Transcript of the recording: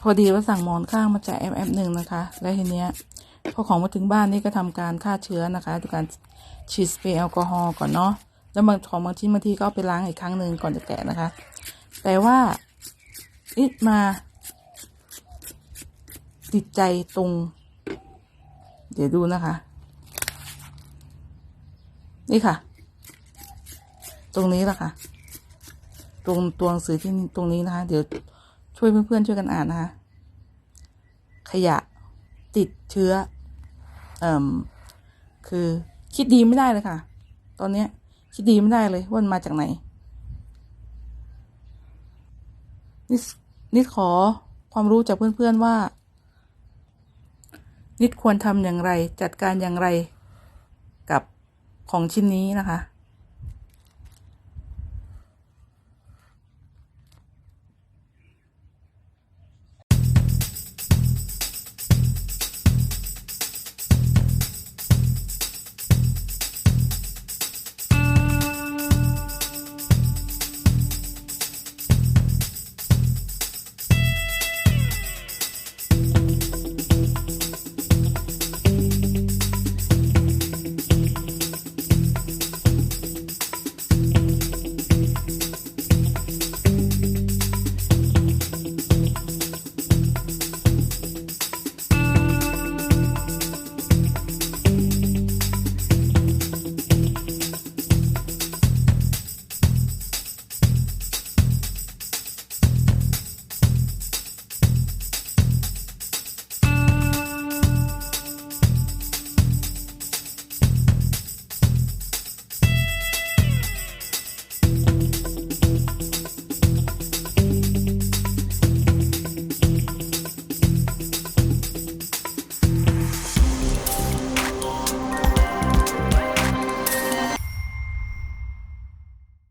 พอดีว่าสั่งหมอนข้างมาจากแอมแอมหนึ่งนะคะ แล้วทีเนี้ยพอของมาถึงบ้านนี่ก็ทำการฆ่าเชื้อนะคะด้วยการฉีดสเปรย์แอลกอฮอล์ก่อนเนาะแล้วบางของบางชิ้นบางทีก็ไปล้างอีกครั้งหนึ่งก่อนจะแกะนะคะ แต่ว่าอิดมา ติดใจตรง เดี๋ยวดูนะคะ นี่ค่ะ ตรงนี้แหละค่ะ ตรงตัวหนังสือที่ตรงนี้นะคะ เดี๋ยว ช่วยเพื่อนๆช่วยกันอ่านนะคะ ขยะติดเชื้อ เอ่มคือคิดดีไม่ได้เลยค่ะ ตอนเนี้ย คิดดีไม่ได้เลยว่ามันมาจากไหนนิดนิดขอความรู้จากเพื่อนๆว่า นิดควรทำอย่างไร จัดการอย่างไรกับของชิ้นนี้นะคะ